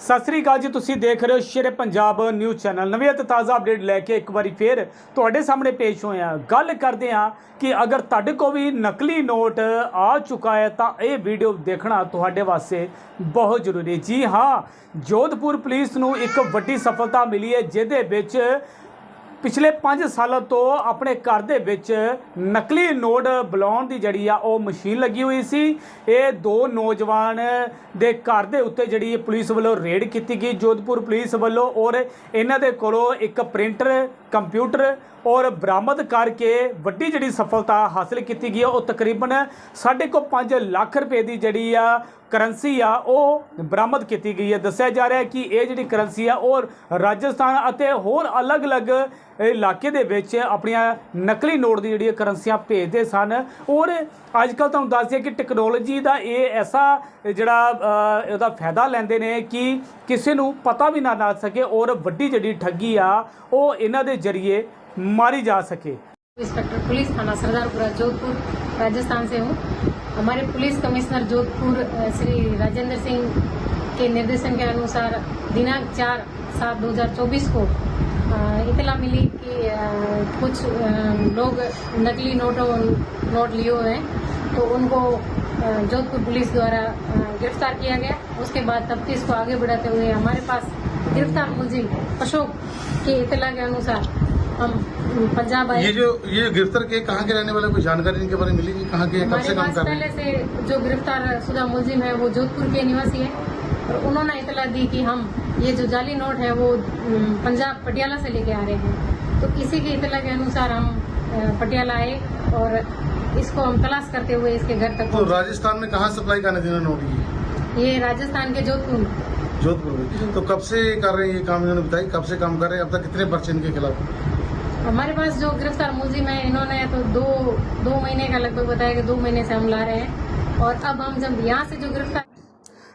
ਸਤਿ ਸ੍ਰੀ ਅਕਾਲ ਜੀ, ਤੁਸੀਂ ਦੇਖ ਰਹੇ ਹੋ ਸ਼ੇਰੇ ਪੰਜਾਬ ਨਿਊਜ਼ ਚੈਨਲ। ਨਵੀਂ ਅਤੇ ਤਾਜ਼ਾ ਅਪਡੇਟ ਲੈ ਕੇ ਇੱਕ ਵਾਰੀ ਫੇਰ ਤੁਹਾਡੇ ਸਾਹਮਣੇ ਪੇਸ਼ ਹੋਏ ਹਾਂ। ਗੱਲ ਕਰਦੇ ਹਾਂ ਕਿ ਅਗਰ ਤੁਹਾਡੇ ਕੋਲ ਵੀ ਨਕਲੀ ਨੋਟ ਆ ਚੁੱਕਾ ਹੈ, ਤਾਂ ਇਹ ਵੀਡੀਓ ਦੇਖਣਾ ਤੁਹਾਡੇ ਵਾਸਤੇ ਬਹੁਤ ਜ਼ਰੂਰੀ ਜੀ ਹਾਂ, ਜੋਧਪੁਰ ਪੁਲਿਸ ਨੂੰ ਇੱਕ ਵੱਡੀ ਸਫਲਤਾ ਮਿਲੀ ਹੈ, ਜਿਹਦੇ ਵਿੱਚ ਪਿਛਲੇ 5 ਸਾਲਾਂ ਤੋਂ ਆਪਣੇ ਘਰ ਦੇ ਵਿੱਚ ਨਕਲੀ ਨੋਟ ਬੁਲਾਉਣ ਦੀ ਜਿਹੜੀ ਆ ਉਹ ਮਸ਼ੀਨ ਲੱਗੀ ਹੋਈ ਸੀ। ਇਹ ਦੋ ਨੌਜਵਾਨ ਦੇ ਘਰ ਦੇ ਉੱਤੇ ਜਿਹੜੀ ਪੁਲਿਸ ਵੱਲੋਂ ਰੇਡ ਕੀਤੀ ਗਈ, ਜੋਧਪੁਰ ਪੁਲਿਸ ਵੱਲੋਂ ਔਰ ਇਹਨਾਂ ਦੇ ਕੋਲੋਂ ਇੱਕ ਪ੍ਰਿੰਟਰ, ਕੰਪਿਊਟਰ ਔਰ ਬਰਾਮਦ ਕਰਕੇ ਵੱਡੀ ਜਿਹੜੀ ਸਫਲਤਾ ਹਾਸਲ ਕੀਤੀ ਗਈ ਹੈ ਉਹ ਤਕਰੀਬਨ 5.5 ਲੱਖ ਰੁਪਏ ਦੀ ਜਿਹੜੀ ਆ ਕਰੰਸੀ ਆ, ਉਹ ਬਰਾਮਦ ਕੀਤੀ ਗਈ ਹੈ ਦੱਸਿਆ ਜਾ ਰਿਹਾ ਹੈ ਕਿ ਇਹ ਜਿਹੜੀ ਕਰੰਸੀ ਆ ਉਹ ਰਾਜਸਥਾਨ ਅਤੇ ਹੋਰ ਅਲੱਗ-ਅਲੱਗ ਇਲਾਕੇ ਦੇ ਵਿੱਚ ਆਪਣੀਆਂ ਨਕਲੀ ਨੋਟ ਦੀ ਜਿਹੜੀ ਕਰੰਸੀਆਂ ਭੇਜਦੇ ਸਨ ਔਰ ਅੱਜ ਕੱਲ ਤੁਹਾਨੂੰ ਦੱਸ ਦਈਏ ਕਿ ਟੈਕਨੋਲੋਜੀ ਦਾ ਇਹ ਐਸਾ ਜਿਹੜਾ ਅ, ਇਹਦਾ ਫਾਇਦਾ ਲੈਂਦੇ ਨੇ ਕਿ ਕਿਸੇ ਨੂੰ ਪਤਾ ਵੀ ਨਾ ਲੱਗ ਸਕੇ ਔਰ ਵੱਡੀ ਜਿਹੜੀ ਠੱਗੀ ਆ ਉਹ ਇਹਨਾਂ ਦੇ ਜ਼ਰੀਏ ਮਾਰੀ ਜਾ ਸਕੇ इंस्पेक्टर पुलिस थाना सरदारपुरा जोधपुर राजस्थान से हूँ हमारे पुलिस कमिश्नर जोधपुर अ, श्री राजेंद्र सिंह के निर्देशन के अनुसार दिनांक चार सात दो हजार चौबीस को अ, इतला मिली कि कुछ लोग नकली नोटों नोट लिए हुए हैं। तो उनको जोधपुर पुलिस द्वारा गिरफ़्तार किया गया। उसके बाद तफ्तीश को आगे बढ़ाते हुए हमारे पास गिरफ़्तार मुलजिम अशोक की इतला के अनुसार हम पंजाब आए। ये जो ये जो गिरफ़्तार के कहाँ के रहने वाले कोई जानकारी इनके बारे में मिली कहाँ के कब से काम कर पहले से जो गिरफ़्तार शुदा मुलजिम है वो जोधपुर के निवासी है। और उन्होंने इतला दी कि हम ये जो जाली नोट है वो पंजाब पटियाला से लेके आ रहे हैं। तो इसी की इतला के अनुसार हम पटियाला आए और इसको हम तलाश करते हुए इसके घर तक तो राजस्थान में कहाँ सप्लाई करने देना नोट ये ये राजस्थान के जोधपुर जोधपुर में। तो कब से कर रहे हैं ये काम? इन्होंने बताई कब से काम कर रहे हैं? अब तक कितने पर्चे इनके खिलाफ? हमारे पास जो गिरफ़्तार मुलजिम है इन्होंने तो दो दो महीने का लगभग बताया कि दो महीने से हम ला रहे हैं। और अब हम जब यहाँ से जो गिरफ़्तार